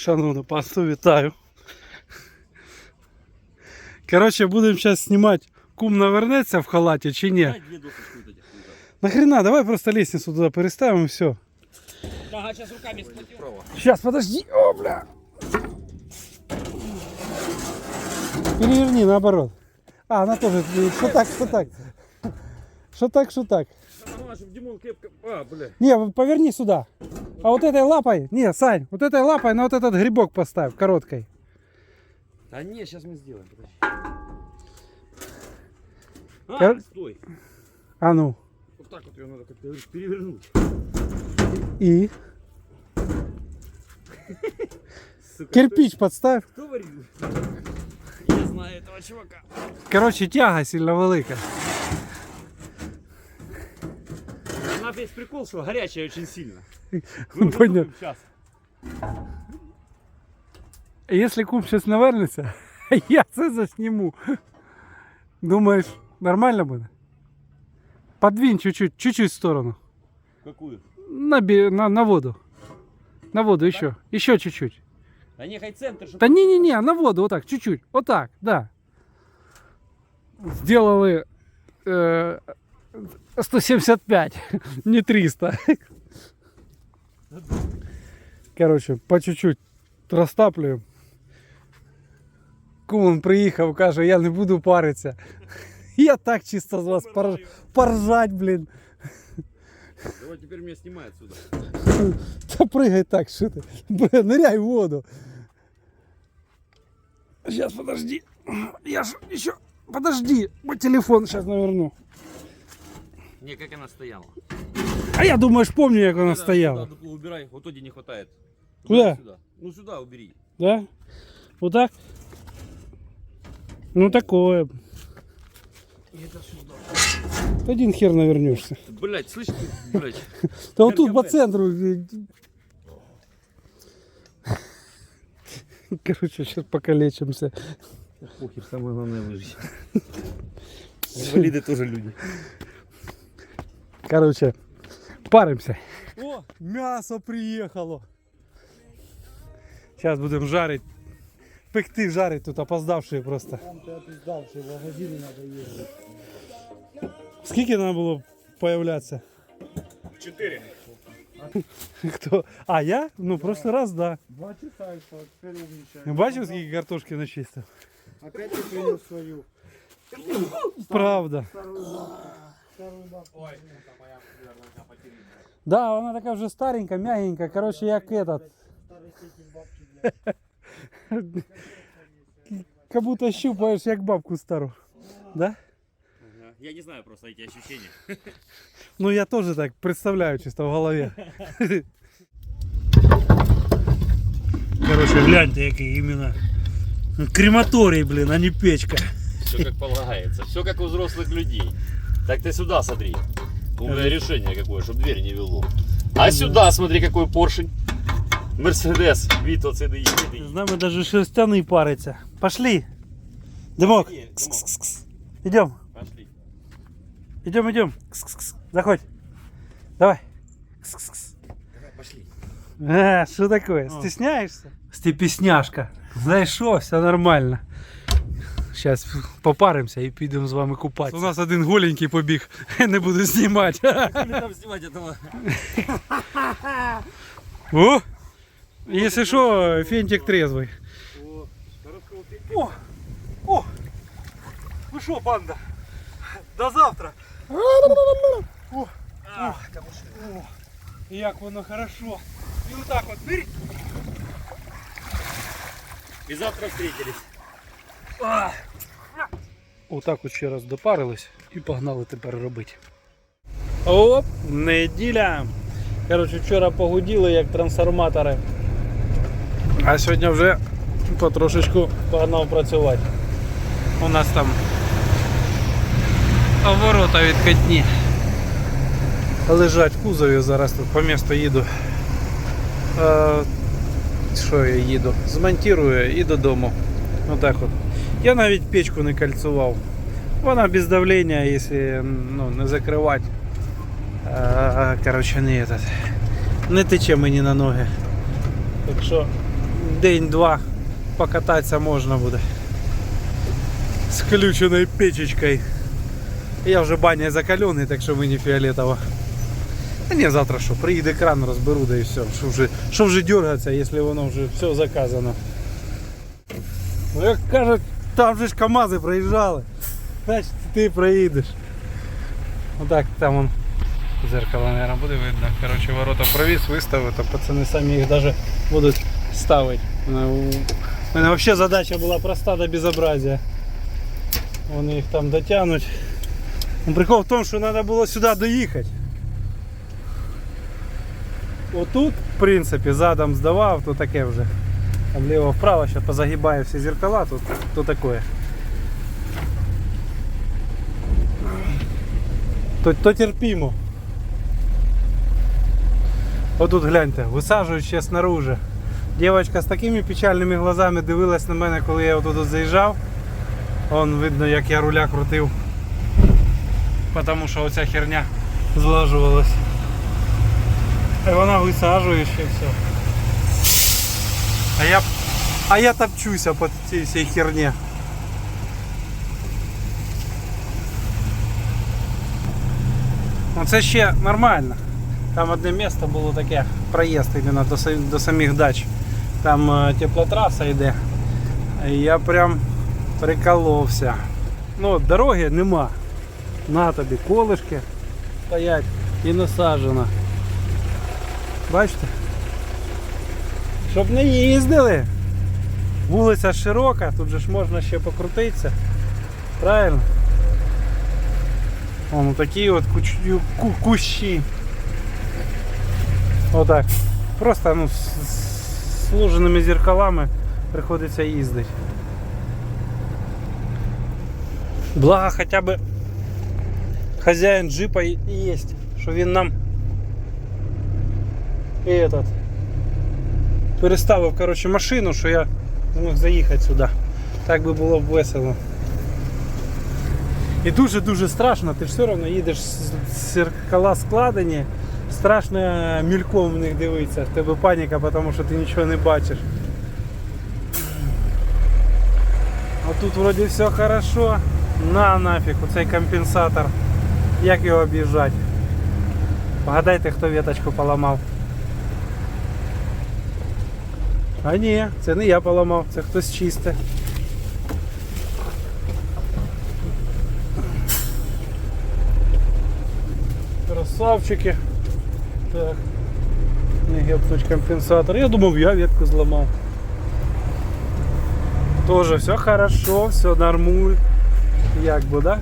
Шановне панство, вітаю. Коротше, будемо зараз знімати, кум навернеться в халаті чи ні. Дай две досочки вот этих. Нахрена, давай просто лестницу туда переставим и все. Ага, сейчас руками схватил. Право. Сейчас, подожди. О, бля. Переверни наоборот. А, она тоже. Что так, что так. Что так, что так. Ага, чтобы Димон крепко... А, бля. Не, поверни сюда. А вот этой лапой, не, Сань, вот этой лапой на вот этот грибок поставь, короткой. Да не, сейчас мы сделаем, подожди. А, Кор- стой. А ну. Вот так вот ее надо как-то перевернуть. И Сука, кирпич подставь. Кто варил? Я знаю этого чувака. Короче, тяга сильно велика. Она весь прикол, что горячая очень сильно. Понял. Сейчас. Если кум сейчас навернется, я це засніму. Думаєш, нормально буде? Подвинь чуть-чуть, чуть-чуть в сторону. Какую? На, бе- на, на воду. На воду еще. Еще чуть-чуть. Да не, хай центр, чтобы... Да не-не-не, на воду, вот так, чуть-чуть. Вот так, да. Сделали э, 175, не 300. Короче, по чуть-чуть розтаплюємо. Кумон приїхав, каже, я не буду паритися. Я так чисто з вас пор... поржать, блін. Давай теперь меня снимай отсюда. Та пригай так, що ти. Бля, ныряй в воду. Сейчас, подожди. Я ж еще... Подожди, мой телефон сейчас наверну. Не, как она стояла. А я думаю, ж помню, як вона Сюда, стояла. сюда дупло убирай, вот тоді не хватает. Куда? Сюда. Ну сюда убери. Да? Вот так? Ну такое. Один хер навернешься. Блять, слышь, ты, блять. Да вот тут по центру. Короче, сейчас покалечимся. Похер, самое главное выжить. Инвалиды тоже люди. Короче, паримся. О, мясо приехало. Сейчас будем жарить. Пекти жарить тут опоздавшие просто. В магазине надо. Скільки надо було появляться? Четыре. Хто? А, я? Ну, просто раз, да. Два часа и что, теперь умничай. Бачив, скільки картошки начистив? Опять ты принес свою Правда. старую бабку. Старую бабку. Ой, это моя, наверное, на потере. Да, вона така вже старенька, мягенька. Короче, як этот. Старый сеть бабки, блядь. Как будто щупаєш як бабку стару. Да? Ага. Я не знаю просто эти ощущения. Ну я тоже так представляю чисто в голове. Короче, гляньте, який іменно. Крематорій, блін, а не печка. Все как полагается. Все как у взрослых людей. Так ты сюда смотри. Умное решение какое, чтобы дверь не вело. А сюда смотри, какой поршень. Мерседес, Вито CDI. З нами даже шерстяний париться. Пошли. Димок. Идем. Пошли. Идем, идем. Заходь. Давай. Пошли. А, что такое? Стесняешься? Степесняшка. Знаешь что, все нормально. Сейчас попаримося і підемо з вами купатися. У нас один голенький побіг, не буду знімати. Или там снимать этого. О! Если что, фентик трезвый. О! О! Ну что, банда? До завтра! О! О! О! Як воно хорошо. І отак от бери. И завтра встретились. Отак от ще раз допарились і погнали тепер робити. Оп, неділя. Коротше, вчора погуділи як трансформатори. А сьогодні вже потрошечку погнав працювати. У нас там ворота відкатні. Лежать в кузові, зараз тут по місту їду. Е, що я їду? Змонтирую і додому. Отак от. Я навіть печку не кольцував. Вона без давлення, якщо ну, не закривати. А, коротше, не, этот, не тече мені на ноги. Так що день-два покататися можна буде. З включеною печечкою. Я вже баня закалений, так що мені фіолетово. Та ні, завтра що, приїде кран, розберу, да і все. Що вже, що вже дергатися, якщо воно вже все заказано. Ну як кажуть, там же ж КАМАЗи проїжджали. Значить ти проїдеш. Отак там он зеркало, наверное, буде видно. Короче, ворота провіз, виставив, то пацани самі їх даже будуть ставити. Ну, У мене взагалі задача була проста до безобразия. Вони їх там дотягнуть. Ну, Прикол в тому, що треба було сюди доїхати. Отут, в принципі, задом здавав, то таке вже. Там вліво-вправо, ще позагибаю всі зеркала, то, то таке. То, то терпимо. Отут гляньте, висаджують ще снаружи. Дівчинка з такими печальними глазами дивилась на мене, коли я отут заїжджав. Вон видно, як я руля крутив. Потому що оця херня злажувалась. І вона висаджує ще все. А я, а я топчуся по цій всій херні. Ну це ще нормально. Там одне місце було таке, проїзд іменно до, до самих дач. Там е, теплотраса йде. І я прям приколовся. Ну, дороги нема. На тобі колишки стоять і насаджено. Бачите? Щоб не їздили. Вулиця широка, тут же ж можна ще покрутитися. Правильно? Вон такі от куч... ку- кущі. Отак. Просто ну, з з сложеними зеркалами приходиться їздити. Благо хоча б хазяїн джипа є, що він нам і этот, переставив короче, машину, що я змог заїхати сюди. Так би було б весело. І дуже-дуже страшно, ти ж все одно їдеш з з зеркала складені, страшно мільком в них дивитися, в тебе паніка, тому що ти нічого не бачиш. А тут вроді все хорошо. На нафіг, оцей компенсатор. Як його об'їжджати? Погадайте, хто веточку поламав. А ні, це не я поламав, це хтось чисте. Красавчики. Так. Не гепнуть компенсатор. Я думав, я ветку зламав. Тоже все хорошо, все нормуль. Як бы, да?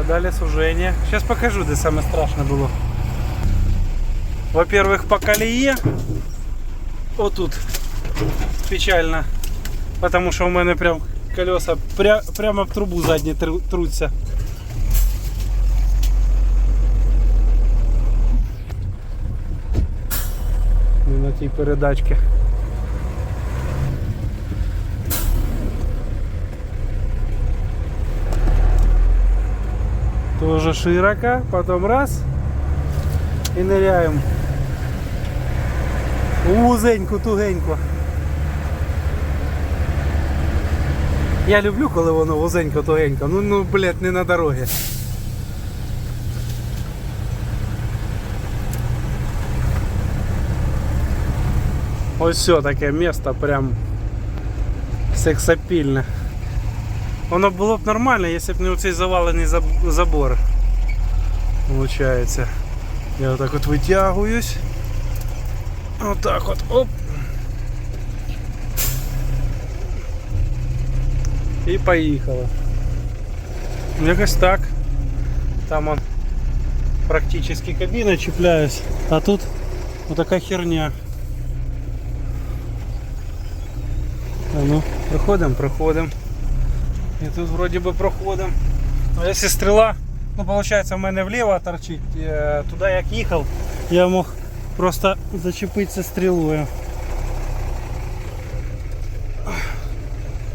А далі сужение. Сейчас покажу, де саме страшно було. Во-первых, по колее. Вот тут печально. Потому що у мене прям колеса пря прямо в трубу задні тру- труться. Не на тій передачці. Тоже широко, потом раз і ныряємо. Вузеньку, тугеньку. Я люблю, коли воно вузенько, тугенько. Ну, ну, блядь, не на дорогі. Ось все таке місто прям сексапільне. Воно було б нормально, якщо б не оцей завалений забор. Получається. Я отак от витягуюсь. Отак от. Оп. І поїхало. Якось так. Там он практически кабина чіпляюсь, а тут вот такая херня. А ну, проходим, проходим. І тут вроді би проходим. Ну, якщо стріла, ну получается в мене вліво торчить, е, туди як їхав, я мог просто зачепитися стрілою.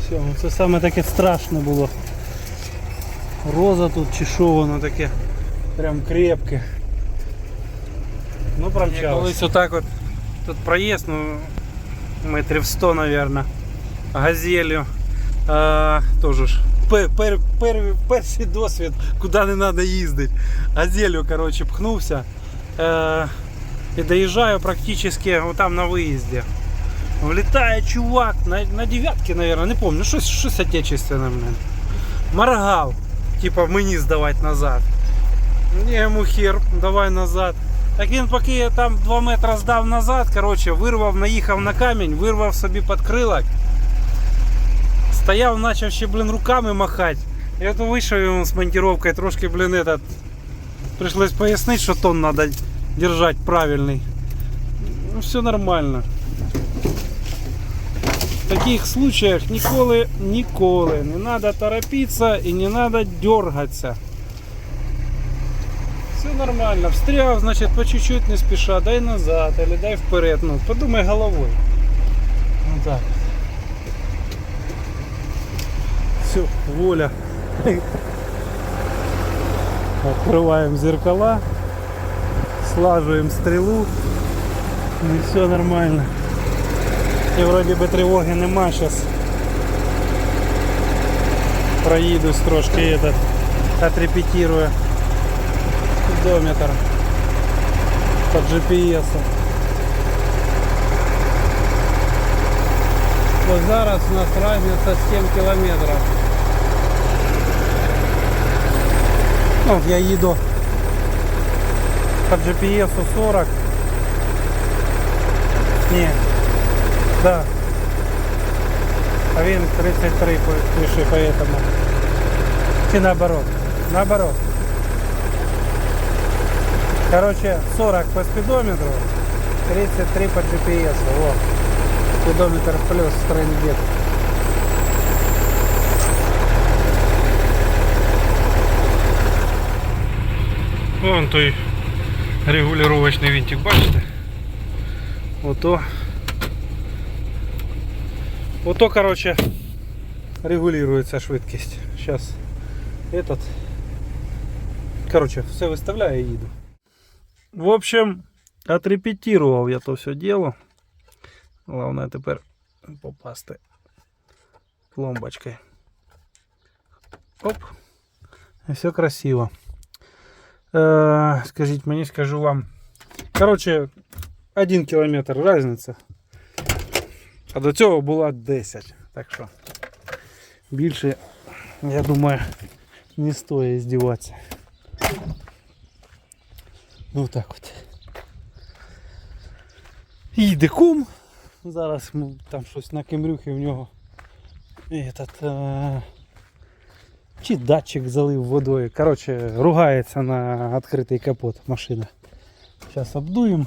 Все, ну це саме таке страшне було. Роза тут чи що воно таке прям крепке. Ну промчалось. Я колись отак от Тут проезд, ну, метрів 100, наверное. Газелью. А, тоже ж. Пер, пер, пер, перший досвід, куди не треба їздити. Газелью, короче, пхнувся. Е, і доїжджаю практически вот там на виїзді. Влітає чувак на, на дев'ятки, наверное, не помню, щось, щось отечественне, блин. Моргав. Типа мені здавати назад. Я йому хер, давай назад. Так він поки я там 2 метри здав назад, короче, вирвав, наїхав на камінь, вирвав собі підкрилок. Стояв, почав ще, блін, руками махати. Я то вийшов йому з монтировкою, трошки, блін, этот. Пришлось пояснити, що тон треба держати правильний. Ну, все нормально. В таких случаях ніколи, ніколи не треба торопитися і не треба дергатися. Все нормально. Встряв, значит, по чуть-чуть не спеша, дай назад или дай вперед. Ну, подумай головой. Ну так. Все, воля. Открываем зеркала, слаживаем стрелу. Ну и все нормально. И вроде бы тревоги нема сейчас. Проедусь трошки этот, отрепетирую спидометр по GPS. Ось зараз у нас разниця 7 кілометрів. Ну, от я їду по GPS 40. Ні. Да. А він 33 пише, поэтому. Чи наоборот? Наоборот. Короче, 40 по спидометру, 33 по GPS. Вот. Спидометр плюс стрендет. Вон той регулировочный винтик, бачите? Ото. Ото, короче, регулируется швидкість. Сейчас этот. Короче, все выставляю и еду. В общем, отрепетировал я то все дело. Главное тепер попасти пломбочкой. Оп. І все красиво. Е, скажіть мені, скажу вам. Короче, один кілометр різниця. А до цього була 10. Так що більше, я думаю, не стоїть здіватися. Ну так от. Їде кум. Зараз ну, там щось на кемрюхі в нього. Этот, е... Чи датчик залив водою. Короче, ругається на відкритий капот машини. Зараз обдуємо,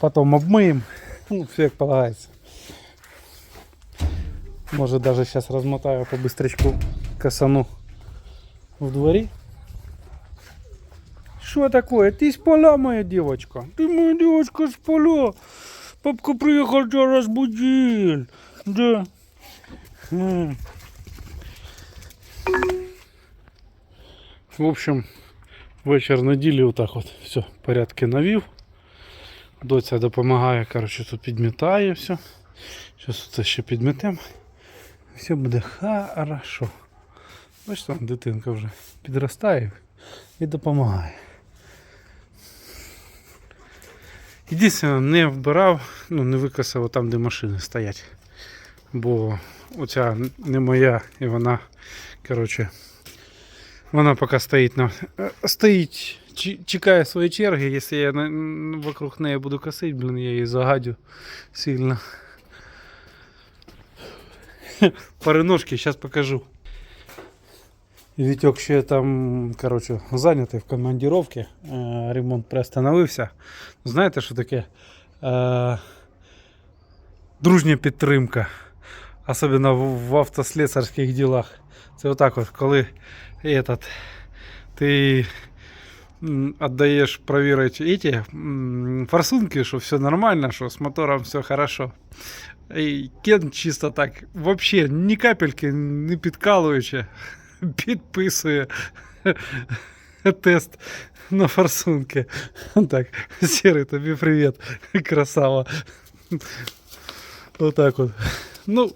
потім обмиємо. Ну, все як полагається. Може даже зараз розмотаю по быстрячку косану в дворі. Что такое? Ты с поля, моя девочка? Ты моя девочка с поля. Папка приехал, тебя разбудил. Да. В общем, вечір неділі отак от все, порядки навів. Доця допомагає, коротше, тут підмітає все. Зараз це ще підметемо. Все буде хорошо. Бачите, дитинка вже підростає і допомагає. Єдине, не вбирав, ну не викасав там, де машини стоять. Бо оця не моя і вона, коротше, вона поки стоїть на. е, Стоїть, чекає своєї черги. Якщо я вокруг неї буду косити, блін, я її загадю сильно. Париножки, зараз покажу. Вітьок ще там, коротше, зайнятий в командировці. Е, ремонт приостановився. Знаєте, що таке? Е, дружня підтримка. Особливо в автослесарських ділах. Це отак от, коли этот, ти м, отдаєш проверить эти м, форсунки, що все нормально, що з мотором все хорошо. І Кен чисто так, вообще ні капельки не підкалуючи, підписує тест на форсунки. Так, Серый, тобі привіт, красава. Отак от. Ну,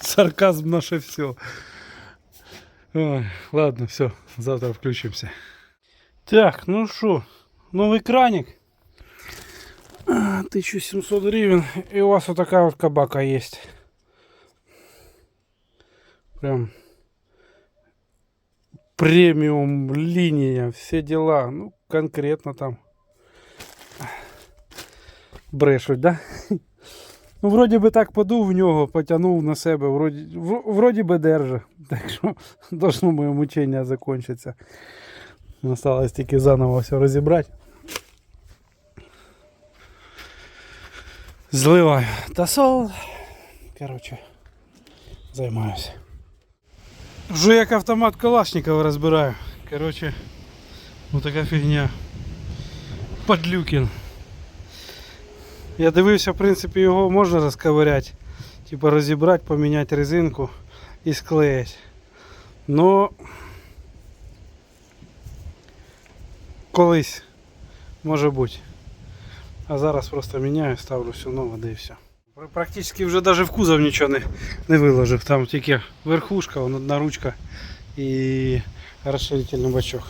сарказм наше все. Ой, ладно, все, завтра включимся. Так, ну що, новий краник. А, 1700 гривен. И у вас вот такая вот кабака есть. Прям премиум линия, все дела. Ну, конкретно там брешуть, да? Ну, вроді би так подув в нього, потягнув на себе, вроді, вроді би держа. Так що должно моє мучення закінчитися. Осталось тільки заново все розібрати. Зливаю тосол. Короче, займаюся. Вже як автомат Калашникова розбираю. Короче, вот така фігня. Подлюкін. Я дивився, в принципі, його можна розковиряти. Типа розібрати, поміняти резинку і склеїти. Но колись може бути. А зараз просто міняю, ставлю все нове, да і все. Пр- Практично вже навіть в кузов нічого не, не виложив. Там тільки верхушка, вон одна ручка і розширительний бачок.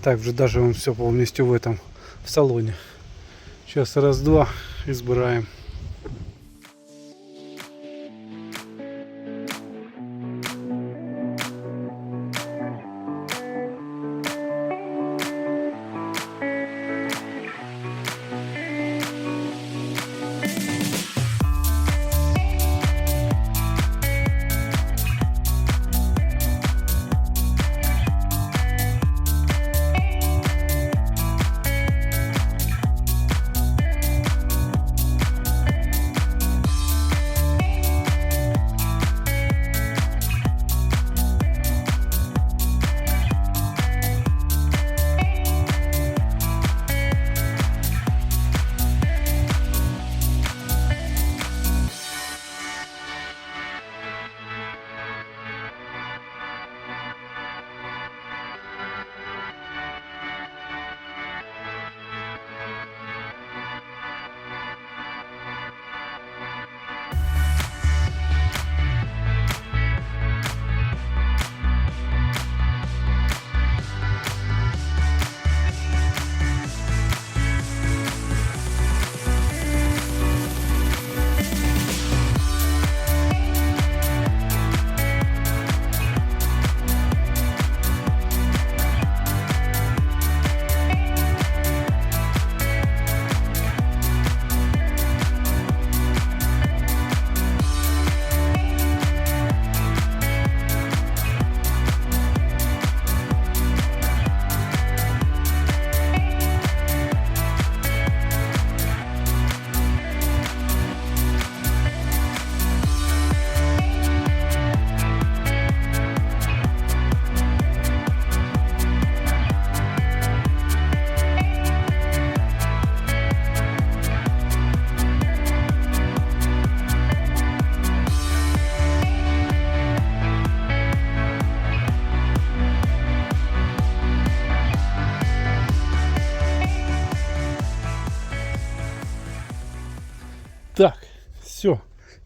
Так, вже навіть вон все повністю в этом в салоні. Сейчас раз-два і збираємо.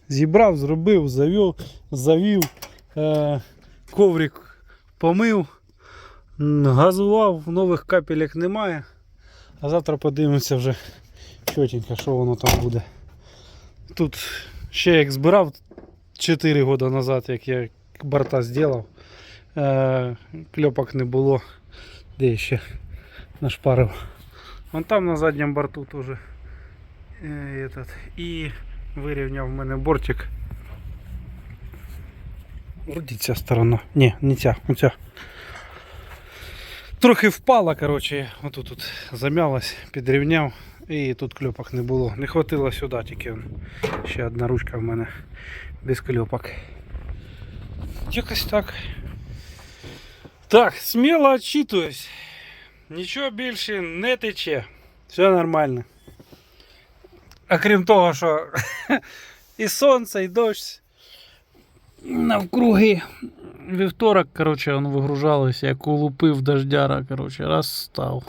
Зібрав, зробив, завів, завів, е, коврик помив, газував, нових капелек немає. А завтра подивимося вже чотенько, що воно там буде. Тут ще як збирав 4 роки назад, як я борта зробив, е, кльопок не було, де ще нашпарив. Вон там на задньому борту теж е, этот, і вирівняв в мене бортик. Вроді ця сторона. Ні, не ця, оця. Трохи впала, коротше, отут тут замялась, підрівняв і тут кльопок не було. Не хватило сюди, тільки ще одна ручка в мене без кльопок. Якось так. Так, сміло отчитуюсь. Нічого більше не тече. Все нормально. А крім того, що і сонце, і дощ. навкруги. Вівторок, коротше, он вигружалися, як улупив дождяра, коротше, раз став.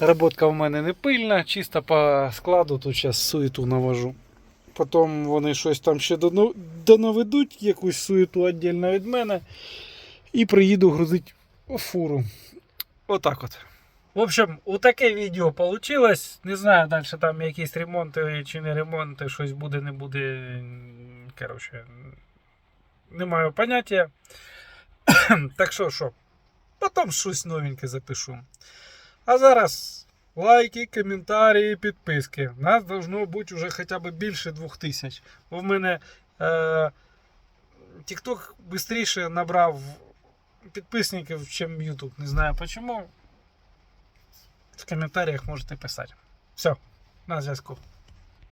Роботка в мене не пильна, чисто по складу, тут зараз суету навожу. Потім вони щось там ще доно- донаведуть, якусь суету віддільно від мене. І приїду грузити фуру. Отак от. В общем, отаке відео вийшло. Не знаю, далі там якісь ремонти чи не ремонти, щось буде, не буде. Коротше, не маю поняття. так що, що, потім щось новеньке запишу. А зараз лайки, коментарі, підписки. Нас должно бути вже хоча б більше 2000. Бо в мене е, TikTok швидше набрав підписників, ніж YouTube. Не знаю чому. В коментарях можете писати. Все, на зв'язку.